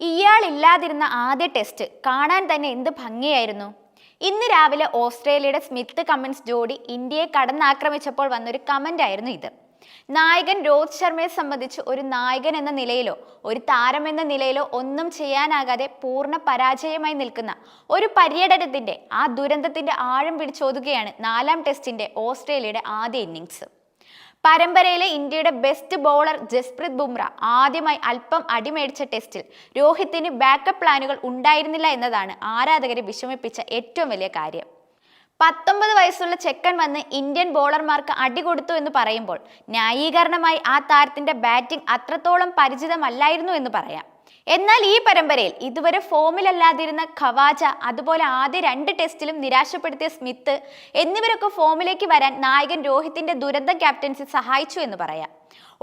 ഇയാളില്ലാതിരുന്ന ആദ്യ ടെസ്റ്റ് കാണാൻ തന്നെ എന്ത് ഭംഗിയായിരുന്നു. ഇന്ന് രാവിലെ ഓസ്ട്രേലിയയുടെ സ്മിത്ത് കമ്മിൻസ് ജോഡി ഇന്ത്യയെ കടന്നാക്രമിച്ചപ്പോൾ വന്നൊരു കമന്റ് ആയിരുന്നു ഇത്. നായകൻ രോഹിത് ശർമ്മയെ സംബന്ധിച്ച് ഒരു നായകൻ എന്ന നിലയിലോ ഒരു താരം എന്ന നിലയിലോ ഒന്നും ചെയ്യാനാകാതെ പൂർണ പരാജയമായി നിൽക്കുന്ന ഒരു പര്യടനത്തിന്റെ ആ ദുരന്തത്തിന്റെ ആഴം പിടിച്ചോതുകയാണ് നാലാം ടെസ്റ്റിന്റെ ഓസ്ട്രേലിയയുടെ ആദ്യ ഇന്നിങ്സ് പരമ്പരയിലെ ഇന്ത്യയുടെ ബെസ്റ്റ് ബോളർ ജസ്പ്രീത് ബുംറ ആദ്യമായി അല്പം അടിമേടിച്ച ടെസ്റ്റിൽ രോഹിത്തിന് ബാക്കപ്പ് പ്ലാനുകൾ ഉണ്ടായിരുന്നില്ല എന്നതാണ് ആരാധകരെ വിഷമിപ്പിച്ച ഏറ്റവും വലിയ കാര്യം. പത്തൊമ്പത് വയസ്സുള്ള ചെക്കൻ വന്ന് ഇന്ത്യൻ ബോളർമാർക്ക് അടികൊടുത്തു എന്ന് പറയുമ്പോൾ ന്യായീകരണമായി ആ താരത്തിന്റെ ബാറ്റിംഗ് അത്രത്തോളം പരിചിതമല്ലായിരുന്നു എന്ന് പറയാം. എന്നാൽ ഈ പരമ്പരയിൽ ഇതുവരെ ഫോമിലല്ലാതിരുന്ന ഖവാജ അതുപോലെ ആദ്യ രണ്ട് ടെസ്റ്റിലും നിരാശപ്പെടുത്തിയ സ്മിത്ത് എന്നിവരൊക്കെ ഫോമിലേക്ക് വരാൻ നായകൻ രോഹിത്തിന്റെ ദുരന്ത ക്യാപ്റ്റൻസി സഹായിച്ചു എന്ന് പറയാം.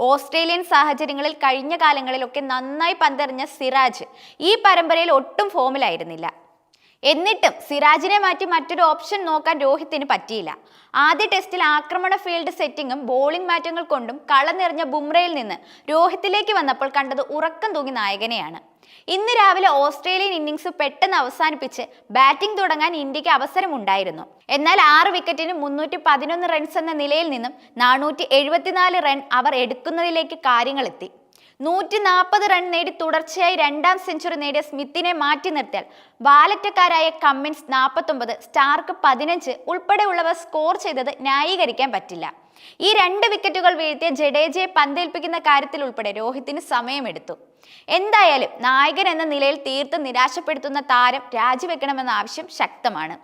ഓസ്ട്രേലിയൻ സാഹചര്യങ്ങളിൽ കഴിഞ്ഞ കാലങ്ങളിലൊക്കെ നന്നായി പന്തെറിഞ്ഞ സിറാജ് ഈ പരമ്പരയിൽ ഒട്ടും ഫോമിലായിരുന്നില്ല. എന്നിട്ടും സിറാജിനെ മാറ്റി മറ്റൊരു ഓപ്ഷൻ നോക്കാൻ രോഹിത്തിന് പറ്റിയില്ല. ആദ്യ ടെസ്റ്റിൽ ആക്രമണ ഫീൽഡ് സെറ്റിങ്ങും ബോളിംഗ് മാറ്റങ്ങൾ കൊണ്ടും കളനിറഞ്ഞ ബുംറയിൽ നിന്ന് രോഹിത്തിലേക്ക് വന്നപ്പോൾ കണ്ടത് ഉറക്കം തൂങ്ങി നായകനെയാണ്. ഇന്ന് രാവിലെ ഓസ്ട്രേലിയൻ ഇന്നിംഗ്സ് പെട്ടെന്ന് അവസാനിപ്പിച്ച് ബാറ്റിംഗ് തുടങ്ങാൻ ഇന്ത്യയ്ക്ക് അവസരമുണ്ടായിരുന്നു. എന്നാൽ ആറ് വിക്കറ്റിന് മുന്നൂറ്റി പതിനൊന്ന് റൺസ് എന്ന നിലയിൽ നിന്നും നാനൂറ്റി റൺ അവർ എടുക്കുന്നതിലേക്ക് കാര്യങ്ങളെത്തി. നൂറ്റി നാൽപ്പത് റൺ നേടി തുടർച്ചയായി രണ്ടാം സെഞ്ചുറി നേടിയ സ്മിത്തിനെ മാറ്റി നിർത്തിയാൽ വാലറ്റക്കാരായ കമ്മിൻസ് നാൽപ്പത്തൊമ്പത് സ്റ്റാർക്ക് പതിനഞ്ച് ഉൾപ്പെടെയുള്ളവർ സ്കോർ ചെയ്തത് ന്യായീകരിക്കാൻ പറ്റില്ല. ഈ രണ്ട് വിക്കറ്റുകൾ വീഴ്ത്തിയ ജഡേജയെ പന്തേൽപ്പിക്കുന്ന കാര്യത്തിൽ ഉൾപ്പെടെ രോഹിത്തിന് സമയമെടുത്തു. എന്തായാലും നായകൻ എന്ന നിലയിൽ തീർത്ത് നിരാശപ്പെടുത്തുന്ന താരം രാജിവെക്കണമെന്ന ആവശ്യം ശക്തമാണ്.